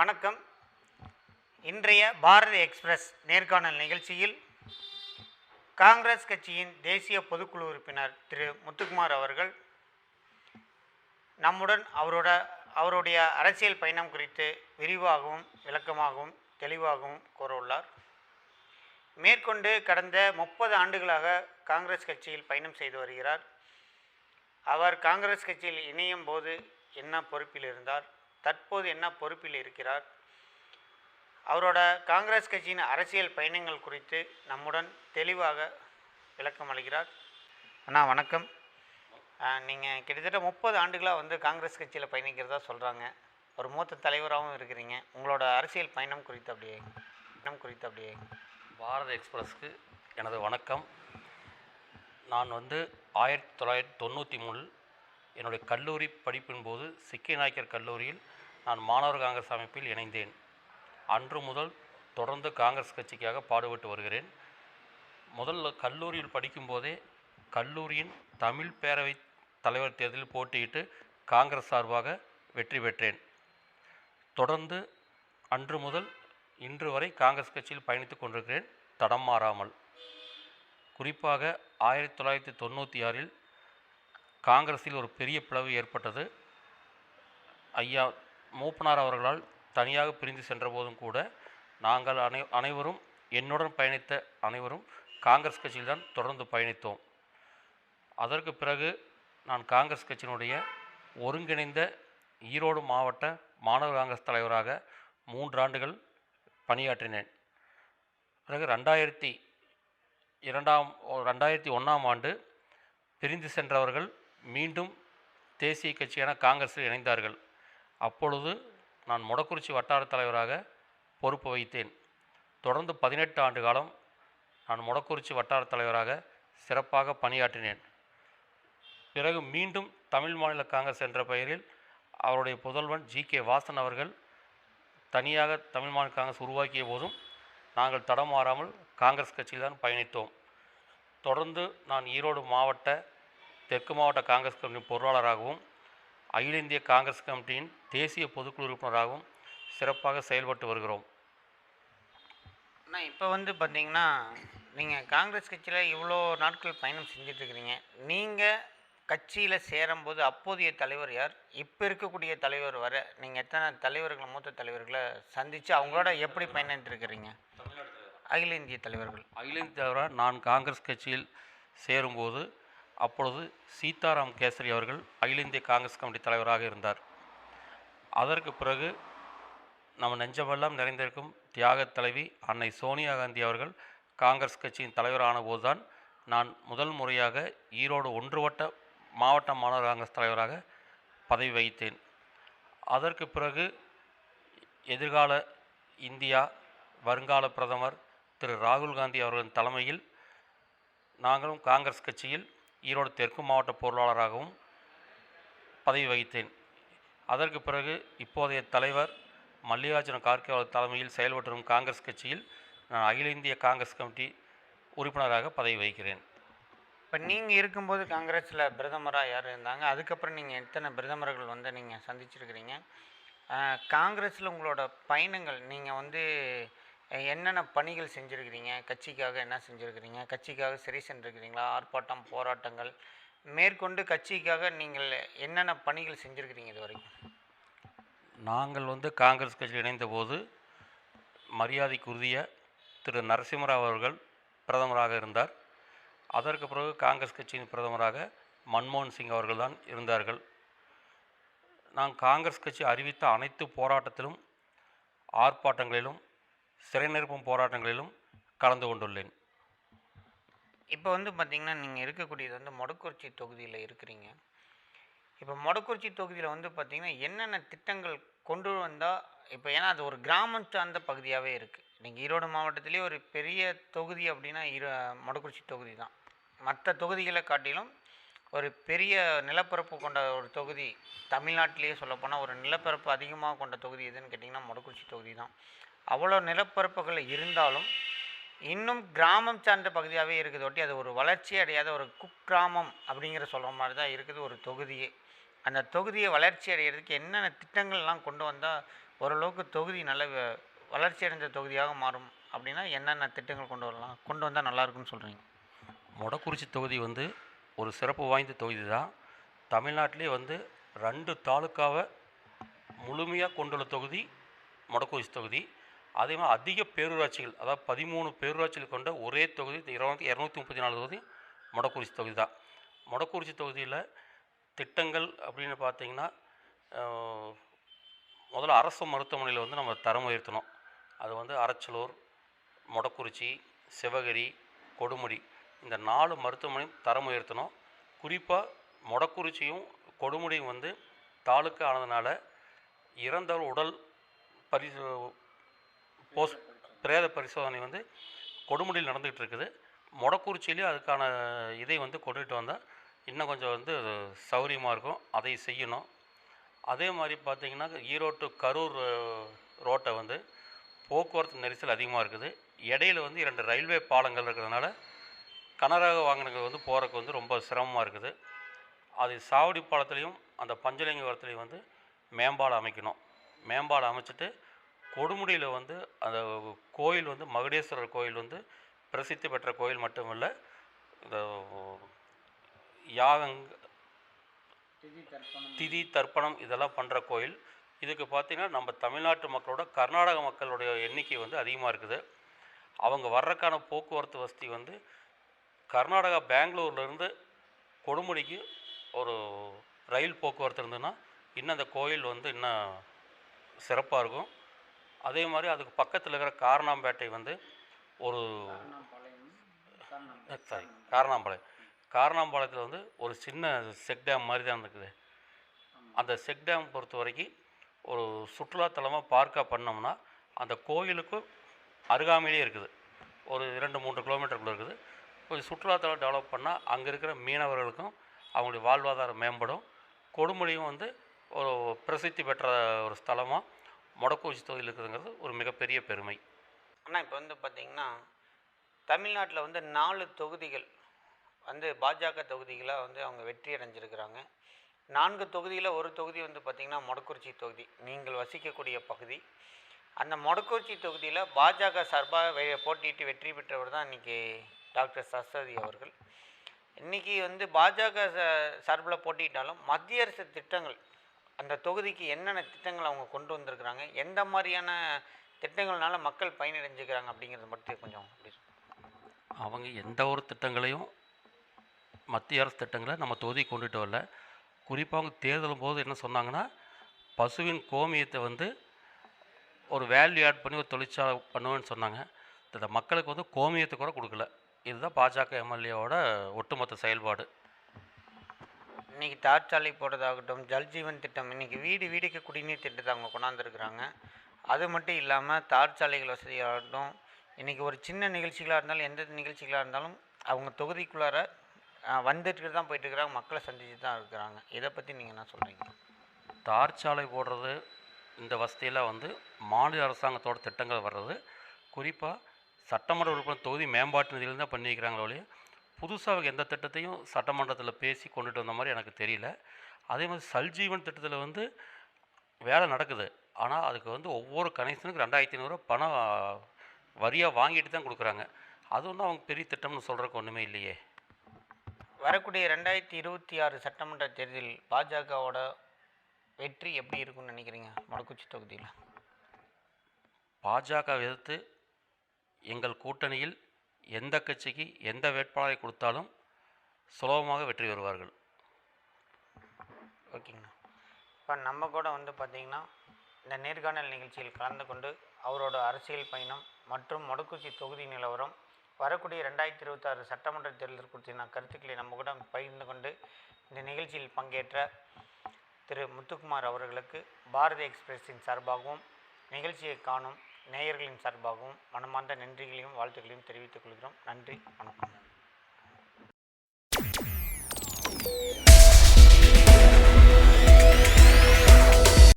வணக்கம். இன்றைய பாரதி எக்ஸ்பிரஸ் நேர்காணல் நிகழ்ச்சியில் காங்கிரஸ் கட்சியின் தேசிய பொதுக்குழு உறுப்பினர் திரு முத்துக்குமார் அவர்கள் நம்முடன் அவரோட அவருடைய அரசியல் பயணம் குறித்து விரிவாகவும் விளக்கமாகவும் தெளிவாகவும் கூறவுள்ளார். மேற்கொண்டு கடந்த முப்பது ஆண்டுகளாக காங்கிரஸ் கட்சியில் பயணம் செய்து வருகிறார். அவர் காங்கிரஸ் கட்சியில் இணையும் போது என்ன பொறுப்பில் இருந்தார்? தற்போது என்ன பொறுப்பில் இருக்கிறார்? அவரோட காங்கிரஸ் கட்சியின் அரசியல் பயணங்கள் குறித்து நம்முடன் தெளிவாக விளக்கம் அளிக்கிறார். அண்ணா வணக்கம். நீங்கள் கிட்டத்தட்ட முப்பது ஆண்டுகளாக வந்து காங்கிரஸ் கட்சியில் பயணிக்கிறதா சொல்கிறாங்க ஒரு மூத்த தலைவராகவும் இருக்கிறீங்க. உங்களோட அரசியல் பயணம் குறித்து அப்படியே பயணம் குறித்து அப்படியே. பாரத எக்ஸ்பிரஸ்க்கு எனது வணக்கம். நான் வந்து ஆயிரத்தி தொள்ளாயிரத்தி தொண்ணூற்றி மூணில் என்னுடைய கல்லூரி படிப்பின் போது சிக்கி நாயக்கர் கல்லூரியில் நான் மாணவர் காங்கிரஸ் அமைப்பில் இணைந்தேன். அன்று முதல் தொடர்ந்து காங்கிரஸ் கட்சிக்காக பாடுபட்டு வருகிறேன். முதல்ல கல்லூரியில் படிக்கும்போதே கல்லூரியின் தமிழ் பேரவை தலைவர் தேர்தலில் போட்டியிட்டு காங்கிரஸ் சார்பாக வெற்றி பெற்றேன். தொடர்ந்து அன்று முதல் இன்று வரை காங்கிரஸ் கட்சியில் பயணித்துக் கொண்டிருக்கிறேன். தடம் மாறாமல். குறிப்பாக ஆயிரத்தி தொள்ளாயிரத்தி தொண்ணூற்றி ஆறில் காங்கிரஸில் ஒரு பெரிய பிளவு ஏற்பட்டது. ஐயா மூப்பனார் அவர்களால் தனியாக பிரிந்து சென்றபோதும் கூட நாங்கள் அனை அனைவரும் என்னுடன் பயணித்த அனைவரும் காங்கிரஸ் கட்சியில் தான் தொடர்ந்து பயணித்தோம். அதற்கு பிறகு நான் காங்கிரஸ் கட்சியினுடைய ஒருங்கிணைந்த ஈரோடு மாவட்ட மாணவர் காங்கிரஸ் தலைவராக மூன்றாண்டுகள் பணியாற்றினேன். பிறகு ரெண்டாயிரத்தி இரண்டாம் ரெண்டாயிரத்தி ஒன்றாம் ஆண்டு பிரிந்து சென்றவர்கள் மீண்டும் தேசிய கட்சியான காங்கிரஸில் இணைந்தார்கள். அப்பொழுது நான் மொடக்குறிச்சி வட்டார தலைவராக பொறுப்பு வகித்தேன். தொடர்ந்து பதினெட்டு ஆண்டு காலம் நான் மொடக்குறிச்சி வட்டார தலைவராக சிறப்பாக பணியாற்றினேன். பிறகு மீண்டும் தமிழ் மாநில காங்கிரஸ் என்ற பெயரில் அவருடைய புதல்வன் ஜி. கே. வாசன் அவர்கள் தனியாக தமிழ் மாநில காங்கிரஸ் உருவாக்கிய போதும் நாங்கள் தடமாறாமல் காங்கிரஸ் கட்சியில் தான் பயணித்தோம். தொடர்ந்து நான் ஈரோடு மாவட்ட தெற்கு மாவட்ட காங்கிரஸ் கமிட்டி பொருளாளராகவும் அகில இந்திய காங்கிரஸ் கமிட்டியின் தேசிய பொதுக்குழு உறுப்பினராகவும் சிறப்பாக செயல்பட்டு வருகிறோம். அண்ணா இப்போ வந்து பார்த்தீங்கன்னா நீங்கள் காங்கிரஸ் கட்சியில் இவ்வளோ நாட்கள் பயணம் செஞ்சுட்டு இருக்கிறீங்க நீங்கள் கட்சியில் சேரும்போது அப்போதைய தலைவர் யார்? இப்போ இருக்கக்கூடிய தலைவர் வர நீங்கள் எத்தனை தலைவர்கள் மூத்த தலைவர்களை சந்தித்து அவங்களோட எப்படி பயணிட்டு இருக்கிறீங்க அகில இந்திய தலைவர்கள். அகில இந்திய தலைவராக நான் காங்கிரஸ் கட்சியில் சேரும்போது அப்பொழுது சீதாராம் கேசரி அவர்கள் அகில இந்திய காங்கிரஸ் கமிட்டி தலைவராக இருந்தார். அதற்கு பிறகு நம்ம நெஞ்சமெல்லாம் நிறைந்திருக்கும் தியாகத் தலைவி அன்னை சோனியா காந்தி அவர்கள் காங்கிரஸ் கட்சியின் தலைவரான போதுதான் நான் முதல் முறையாக ஈரோடு ஒன்றுவட்ட மாவட்ட மாணவர் காங்கிரஸ் தலைவராக பதவி வகித்தேன். அதற்கு பிறகு எதிர்கால இந்தியா வருங்கால பிரதமர் திரு ராகுல் காந்தி அவர்களின் தலைமையில் நாங்களும் காங்கிரஸ் கட்சியில் ஈரோடு தெற்கு மாவட்ட பொருளாளராகவும் பதவி வகித்தேன். அதற்கு பிறகு இப்போதைய தலைவர் மல்லிகார்ஜுன கார்கே தலைமையில் செயல்பட்டு வரும் காங்கிரஸ் கட்சியில் நான் அகில இந்திய காங்கிரஸ் கமிட்டி உறுப்பினராக பதவி வகிக்கிறேன். இப்போ நீங்கள் இருக்கும்போது காங்கிரஸில் பிரதமராக யார் இருந்தாங்க? அதுக்கப்புறம் நீங்கள் எத்தனை பிரதமர்கள் வந்து நீங்கள் சந்திச்சிருக்கிறீங்க? காங்கிரஸில் உங்களோட பயணங்கள் நீங்கள் வந்து என்னென்ன பணிகள் செஞ்சுருக்கிறீங்க? கட்சிக்காக என்ன செஞ்சுருக்கிறீங்க? கட்சிக்காக சிறை சென்றிருக்கிறீங்களா? ஆர்ப்பாட்டம் போராட்டங்கள் மேற்கொண்டு கட்சிக்காக நீங்கள் என்னென்ன பணிகள் செஞ்சுருக்கிறீங்க இது வரைக்கும்? நாங்கள் வந்து காங்கிரஸ் கட்சியில் இணைந்தபோது மரியாதைக்குரிய திரு நரசிம்மராவ் அவர்கள் பிரதமராக இருந்தார். அதற்கு பிறகு காங்கிரஸ் கட்சியின் பிரதமராக மன்மோகன் சிங் அவர்கள் தான் இருந்தார்கள். நான் காங்கிரஸ் கட்சி அறிவித்த அனைத்து போராட்டத்திலும் ஆர்ப்பாட்டங்களிலும் சிறை நிரப்பும் போராட்டங்களிலும் கலந்து கொண்டுள்ளேன். இப்போ வந்து பார்த்திங்கன்னா நீங்கள் இருக்கக்கூடியது வந்து மொடக்குறிச்சி தொகுதியில் இருக்கிறீங்க. இப்போ மொடக்குறிச்சி தொகுதியில் வந்து பார்த்தீங்கன்னா என்னென்ன திட்டங்கள் கொண்டு வந்தால் இப்போ ஏன்னா அது ஒரு கிராமம் சார்ந்த பகுதியாகவே இருக்குது நீங்கள் ஈரோடு மாவட்டத்திலே ஒரு பெரிய தொகுதி அப்படின்னா ஈரோ மொடக்குறிச்சி தொகுதி தான். மற்ற தொகுதிகளை காட்டிலும் ஒரு பெரிய நிலப்பரப்பு கொண்ட ஒரு தொகுதி தமிழ்நாட்டிலேயே சொல்லப்போனால் ஒரு நிலப்பரப்பு அதிகமாக கொண்ட தொகுதி எதுன்னு கேட்டிங்கன்னா மொடக்குறிச்சி தொகுதி தான். அவ்வளோ நிலப்பரப்புகள் இருந்தாலும் இன்னும் கிராமம் சார்ந்த பகுதியாகவே இருக்குது. ஒட்டி அது ஒரு வளர்ச்சி அடையாத ஒரு குக்கிராமம் அப்படிங்கிற சொல்கிற மாதிரி தான் இருக்குது ஒரு தொகுதியே. அந்த தொகுதியை வளர்ச்சி அடைகிறதுக்கு என்னென்ன திட்டங்கள்லாம் கொண்டு வந்தால் ஓரளவுக்கு தொகுதி நல்ல வ- வளர்ச்சி அடைந்த தொகுதியாக மாறும் அப்படின்னா என்னென்ன திட்டங்கள் கொண்டு வரலாம்? கொண்டு வந்தால் நல்லா இருக்கும்னு சொல்கிறீங்க மொடக்குறிச்சி தொகுதி வந்து ஒரு சிறப்பு வாய்ந்த தொகுதி தான். தமிழ்நாட்டிலே வந்து ரெண்டு தாலுக்காவை முழுமையாக கொண்டுள்ள தொகுதி மொடக்குறிச்சி தொகுதி. அதே மாதிரி அதிக பேரூராட்சிகள் அதாவது பதிமூணு பேரூராட்சிகள் கொண்ட ஒரே தொகுதி இருநூத்தி இரநூத்தி முப்பத்தி நாலு தொகுதி மொடக்குறிச்சி தொகுதி தான். மொடக்குறிச்சி தொகுதியில் திட்டங்கள் அப்படின்னு பார்த்தீங்கன்னா முதல்ல அரசு மருத்துவமனையில் வந்து நம்ம தரம் உயர்த்தணும். அது வந்து அரச்சலூர் மொடக்குறிச்சி சிவகிரி கொடுமுடி இந்த நாலு மருத்துவமனையும் தரம் உயர்த்தணும். குறிப்பாக மொடக்குறிச்சியும் கொடுமுடியும் வந்து தாலுக்கா ஆனதுனால இறந்தவர் உடல் பரி போஸ்ட் பிரேத பரிசோதனை வந்து கொடுமுடியில் நடந்துகிட்டு இருக்குது மொடக்குறிச்சியிலேயும் அதுக்கான இதை வந்து கொண்டுகிட்டு வந்தால் இன்னும் கொஞ்சம் வந்து சௌகரியமாக இருக்கும். அதை செய்யணும். அதே மாதிரி பார்த்திங்கன்னா ஈரோடு கரூர் ரோட்டை வந்து போக்குவரத்து நெரிசல் அதிகமாக இருக்குது. இடையில வந்து இரண்டு ரயில்வே பாலங்கள் இருக்கிறதுனால கனரக வாகனங்கள் வந்து போகிறதுக்கு வந்து ரொம்ப சிரமமாக இருக்குது. அது சாவடி பாலத்துலேயும் அந்த பஞ்சலிங்கபுரத்துலேயும் வந்து மேம்பாலம் அமைக்கணும். மேம்பாலம் அமைச்சிட்டு கொடுமுடியில் வந்து அந்த கோயில் வந்து மகுடேஸ்வரர் கோயில் வந்து பிரசித்தி பெற்ற கோயில் மட்டுமல்ல இந்த யாகங் திதி தர்ப்பணம். இதெல்லாம் பண்ணுற கோயில். இதுக்கு பார்த்தீங்கன்னா நம்ம தமிழ்நாட்டு மக்களோட கர்நாடக மக்களுடைய எண்ணிக்கை வந்து அதிகமாக இருக்குது. அவங்க வர்றதுக்கான போக்குவரத்து வசதி வந்து கர்நாடகா பெங்களூர்லேருந்து கொடுமுடிக்கு ஒரு ரயில் போக்குவரத்து இருந்ததுன்னா இன்னும் அந்த கோயில் வந்து இன்னும் சிறப்பாக இருக்கும். அதே மாதிரி அதுக்கு பக்கத்தில் இருக்கிற காரணாம்பேட்டை வந்து ஒரு சாரி காரணாம்பாளையம். காரணாம்பாளையத்தில் வந்து ஒரு சின்ன செக் டேம் மாதிரி தான் இருக்குது. அந்த செக் டேம் பொறுத்த வரைக்கும் ஒரு சுற்றுலாத்தலமாக பார்க்காக பண்ணோம்னா அந்த கோயிலுக்கும் அருகாமையிலே இருக்குது. ஒரு இரண்டு மூன்று கிலோமீட்டருக்குள்ள இருக்குது. கொஞ்சம் சுற்றுலாத்தலம் டெவலப் பண்ணால் அங்கே இருக்கிற மீனவர்களுக்கும் அவங்களுடைய வாழ்வாதாரம் மேம்படும். கொடுமுடியும் வந்து ஒரு பிரசித்தி பெற்ற ஒரு ஸ்தலமாக மொடக்குறிச்சி தொகுதியில் இருக்குதுங்கிறது ஒரு மிகப்பெரிய பெருமை. ஆனால் இப்போ வந்து பார்த்திங்கன்னா தமிழ்நாட்டில் வந்து நாலு தொகுதிகள் வந்து பாஜக தொகுதிகளாக வந்து அவங்க வெற்றி அடைஞ்சிருக்கிறாங்க. நான்கு தொகுதியில் ஒரு தொகுதி வந்து பார்த்திங்கன்னா மொடக்குறிச்சி தொகுதி. நீங்கள் வசிக்கக்கூடிய பகுதி. அந்த மொடக்குறிச்சி தொகுதியில் பாஜக சார்பாக போட்டியிட்டு வெற்றி பெற்றவர் தான் இன்றைக்கி டாக்டர் சரஸ்வதி அவர்கள். இன்றைக்கி வந்து பாஜக ச- சார்பில் போட்டியிட்டாலும் மத்திய அரசு திட்டங்கள் அந்த தொகுதிக்கு என்னென்ன திட்டங்கள் அவங்க கொண்டு வந்திருக்கிறாங்க? எந்த மாதிரியான திட்டங்கள்னால மக்கள் பயனடைஞ்சுக்கிறாங்க அப்படிங்கிறது மட்டும் கொஞ்சம் அப்படி அவங்க எந்த ஒரு திட்டங்களையும் மத்திய அரசு திட்டங்களை நம்ம தொகுதி கொண்டுட்டு வரல. குறிப்பாக அவங்க தேர்தலும் போது என்ன சொன்னாங்கன்னா பசுவின் கோமியத்தை வந்து ஒரு வேல்யூ ஆட் பண்ணி ஒரு தொழிற்சாலை பண்ணுவேன்னு சொன்னாங்க. இந்த மக்களுக்கு வந்து கோமியத்தை கூட கொடுக்கல. இதுதான் பாஜக எம்எல்ஏவோட ஒட்டுமொத்த செயல்பாடு. இன்னைக்கு தார்ச்சாலை போடுறதாகட்டும் ஜல்ஜீவன் திட்டம் இன்றைக்கி வீடு வீடுக்கு குடிநீர் திட்டத்தை அவங்க கொண்டாந்துருக்குறாங்க. அது மட்டும் இல்லாமல் தார்ச்சாலைகள் வசதியாகட்டும் இன்றைக்கி ஒரு சின்ன நிகழ்ச்சிகளாக இருந்தாலும் எந்த நிகழ்ச்சிகளாக இருந்தாலும் அவங்க தொகுதிக்குள்ளார வந்துட்டு தான் போயிட்டுருக்குறாங்க மக்களை சந்திச்சு தான் இருக்கிறாங்க. இதை பற்றி நீங்கள் என்ன சொல்கிறீங்க தார் சாலை போடுறது இந்த வசதியெல்லாம் வந்து மாநில அரசாங்கத்தோட திட்டங்கள் வர்றது. குறிப்பாக சட்டமன்ற உறுப்பினர் தொகுதி மேம்பாட்டு நிதியில தான் பண்ணி வைக்கிறாங்களே ஒழிய புதுசாக அவங்க எந்த திட்டத்தையும் சட்டமன்றத்தில் பேசி கொண்டுட்டு வந்த மாதிரி எனக்கு தெரியல. அதே மாதிரி சல்ஜீவன் திட்டத்தில் வந்து வேலை நடக்குது. ஆனால் அதுக்கு வந்து ஒவ்வொரு கனெக்ஷனுக்கு ரெண்டாயிரத்தி ஐநூறுரூவா பணம் வரியாக வாங்கிட்டு தான் கொடுக்குறாங்க. அது ஒன்றும் அவங்க பெரிய திட்டம்னு சொல்கிறதுக்கு ஒன்றுமே இல்லையே. வரக்கூடிய ரெண்டாயிரத்தி இருபத்தி ஆறு சட்டமன்ற தேர்தலில் பாஜகவோட வெற்றி எப்படி இருக்கும்னு நினைக்கிறீங்க? மொடக்குச்சி தொகுதியில். பாஜக எதிர்த்து எங்கள் கூட்டணியில் எந்த கட்சிக்கு எந்த வேட்பாளரை கொடுத்தாலும் சுலபமாக வெற்றி பெறுவார்கள். ஓகேங்கண்ணா இப்போ நம்ம கூட வந்து பார்த்திங்கன்னா இந்த நேர்காணல் நிகழ்ச்சியில் கலந்து கொண்டு அவரோட அரசியல் பயணம் மற்றும் மொடக்குச்சி தொகுதி நிலவரம் வரக்கூடிய ரெண்டாயிரத்தி இருபத்தாறு சட்டமன்ற தேர்தல் குறித்த கருத்துக்களை நம்ம கூட பகிர்ந்து கொண்டு இந்த நிகழ்ச்சியில் பங்கேற்ற திரு முத்துக்குமார் அவர்களுக்கு பாரதி எக்ஸ்பிரஸின் சார்பாகவும் நிகழ்ச்சியை காணும் நேயர்களின் சார்பாகவும் மனமார்ந்த நன்றிகளையும் வாழ்த்துக்களையும் தெரிவித்துக் கொள்கிறோம். நன்றி வணக்கம்.